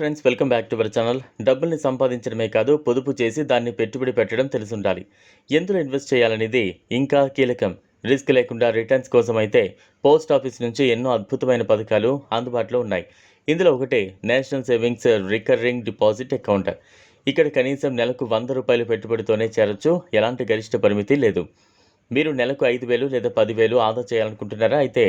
Friends welcome back to our channel డబ్బుల్ని సంపాదించడమే కాదు పొదుపు చేసి దాన్ని పెట్టుబడి పెట్టడం తెలిసుండాలి. ఎందులో ఇన్వెస్ట్ చేయాలనేది ఇంకా కీలకం. రిస్క్ లేకుండా రిటర్న్స్ కోసం అయితే పోస్ట్ ఆఫీస్ నుంచి ఎన్నో అద్భుతమైన పథకాలు అందుబాటులో ఉన్నాయి. ఇందులో ఒకటి national savings recurring deposit account ఇక్కడ కనీసం నెలకు వంద రూపాయలు పెట్టుబడితోనే చేరొచ్చు ఎలాంటి గరిష్ట పరిమితి లేదు. మీరు నెలకు ఐదు వేలు లేదా పదివేలు ఆదా చేయాలనుకుంటున్నారా? అయితే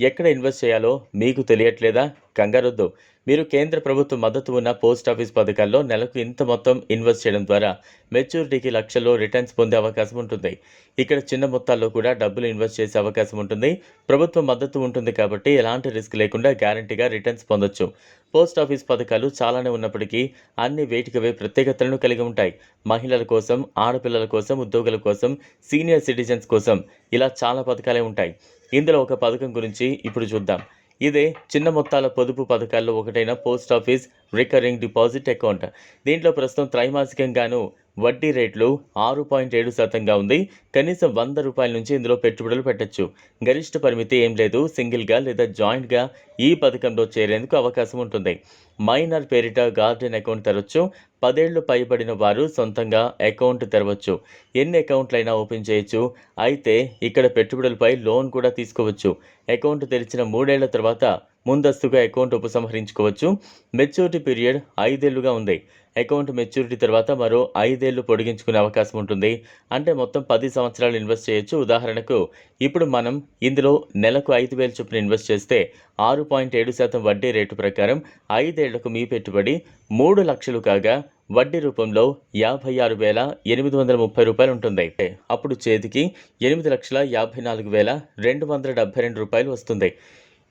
ఎక్కడ ఇన్వెస్ట్ చేయాలో మీకు తెలియట్లేదా? కంగారొద్దు. మీరు కేంద్ర ప్రభుత్వ మద్దతు ఉన్న పోస్ట్ ఆఫీస్ పథకాల్లో నెలకు ఇంత మొత్తం ఇన్వెస్ట్ చేయడం ద్వారా మెచ్యూరిటీకి లక్షల్లో రిటర్న్స్ పొందే అవకాశం ఉంటుంది. ఇక్కడ చిన్న మొత్తాల్లో కూడా డబ్బులు ఇన్వెస్ట్ చేసే అవకాశం ఉంటుంది. ప్రభుత్వ మద్దతు ఉంటుంది కాబట్టి ఎలాంటి రిస్క్ లేకుండా గ్యారంటీగా రిటర్న్స్ పొందొచ్చు. పోస్ట్ ఆఫీస్ పథకాలు చాలానే ఉన్నప్పటికీ అన్ని వేటికవే ప్రత్యేకతలను కలిగి ఉంటాయి. మహిళల కోసం ఆడపిల్లల కోసం ఉద్యోగుల కోసం సీనియర్ సిటిజన్స్ కోసం ఇలా చాలా పథకాలే ఉంటాయి. ఇందులో ఒక పథకం గురించి ఇప్పుడు చూద్దాం. ఇదే చిన్న మొత్తాల పొదుపు పథకాల్లో ఒకటైన post office recurring deposit account. దీంట్లో ప్రస్తుతం త్రైమాసికంగాను వడ్డీ రేట్లు ఆరు పాయింట్ ఏడు శాతంగా ఉంది. కనీసం వంద రూపాయల నుంచి ఇందులో పెట్టుబడులు పెట్టచ్చు. గరిష్ట పరిమితి ఏం లేదు. సింగిల్గా లేదా జాయింట్గా ఈ పథకంలో చేరేందుకు అవకాశం ఉంటుంది. మైనర్ పేరిట గార్డెన్ అకౌంట్ తెరవచ్చు. పదేళ్ళు పైబడిన వారు సొంతంగా అకౌంట్ తెరవచ్చు. ఎన్ని అకౌంట్లైనా ఓపెన్ చేయొచ్చు. అయితే ఇక్కడ పెట్టుబడులపై లోన్ కూడా తీసుకోవచ్చు. అకౌంట్ తెరిచిన మూడేళ్ళ తర్వాత ముందస్తుగా అకౌంట్ ఉపసంహరించుకోవచ్చు. మెచ్యూరిటీ పీరియడ్ ఐదేళ్ళుగా ఉంది. అకౌంట్ మెచ్యూరిటీ తర్వాత మరో ఐదేళ్ళు పొడిగించుకునే అవకాశం ఉంటుంది. అంటే మొత్తం పది సంవత్సరాలు ఇన్వెస్ట్ చేయొచ్చు. ఉదాహరణకు ఇప్పుడు మనం ఇందులో నెలకు ఐదు వేలు చొప్పున ఇన్వెస్ట్ చేస్తే ఆరు పాయింట్ ఏడు శాతం వడ్డీ రేటు ప్రకారం ఐదేళ్ళకు మీ పెట్టుబడి మూడు లక్షలు కాగా వడ్డీ రూపంలో యాభై ఆరు వేల ఎనిమిది వందల ముప్పై రూపాయలు ఉంటుంది. అప్పుడు చేతికి ఎనిమిది లక్షల యాభై నాలుగు వేల రెండు వందల డెబ్బై రెండు రూపాయలు వస్తుంది.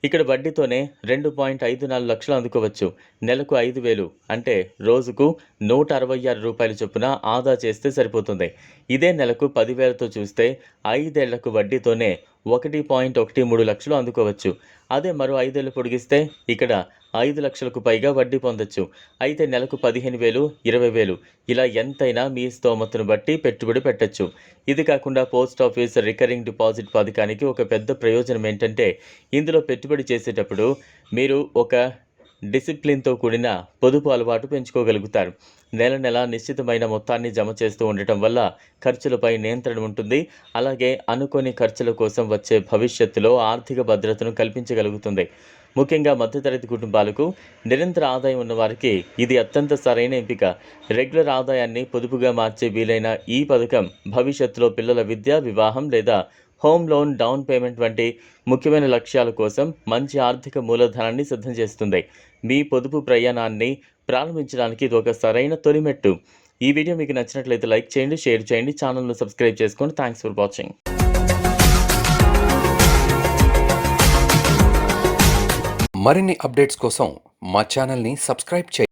ఇక్కడ వడ్డీతోనే రెండు పాయింట్ ఐదు నాలుగు లక్షలు అందుకోవచ్చు. నెలకు ఐదు వేలు. అంటే రోజుకు నూట అరవై ఆరు రూపాయల చొప్పున ఆదా చేస్తే సరిపోతుంది. ఇదే నెలకు పదివేలతో చూస్తే ఐదేళ్ళకు వడ్డీతోనే ఒకటి పాయింట్ ఒకటి మూడు లక్షలు అందుకోవచ్చు. అదే మరో ఐదేళ్ళు పొడిగిస్తే ఇక్కడ ఐదు లక్షలకు పైగా వడ్డీ పొందొచ్చు. అయితే నెలకు పదిహేను వేలు ఇరవై వేలు. ఇలా ఎంతైనా మీ స్తోమతను బట్టి పెట్టుబడి పెట్టొచ్చు. ఇది కాకుండా పోస్ట్ ఆఫీస్ రికరింగ్ డిపాజిట్ పథకానికి ఒక పెద్ద ప్రయోజనం ఏంటంటే ఇందులో పెట్టుబడి చేసేటప్పుడు మీరు ఒక డిసిప్లిన్తో కూడిన పొదుపు అలవాటు పెంచుకోగలుగుతారు. నెల నెల నిశ్చితమైన మొత్తాన్ని జమ చేస్తూ ఉండటం వల్ల ఖర్చులపై నియంత్రణ ఉంటుంది. అలాగే అనుకోని ఖర్చుల కోసం వచ్చే భవిష్యత్తులో ఆర్థిక భద్రతను కల్పించగలుగుతుంది. ముఖ్యంగా మధ్యతరగతి కుటుంబాలకు నిరంతర ఆదాయం ఉన్న వారికి ఇది అత్యంత సరైన ఎంపిక. రెగ్యులర్ ఆదాయాన్ని పొదుపుగా మార్చే వీలైన ఈ పథకం భవిష్యత్తులో పిల్లల విద్య వివాహం లేదా హోమ్ లోన్ డౌన్ పేమెంట్ వంటి ముఖ్యమైన లక్ష్యాల కోసం మంచి ఆర్థిక మూలధనాన్ని సిద్ధం చేస్తుంది. మీ పొదుపు ప్రయాణాన్ని ప్రారంభించడానికి ఇది ఒక సరైన తొలిమెట్టు. ఈ వీడియో మీకు నచ్చినట్లయితే లైక్ చేయండి షేర్ చేయండి ఛానల్ను సబ్స్క్రైబ్ చేసుకోండి థ్యాంక్స్ ఫర్ వాచింగ్. మరిన్ని అప్డేట్స్ కోసం మా ఛానల్ని సబ్స్క్రైబ్ చేయండి.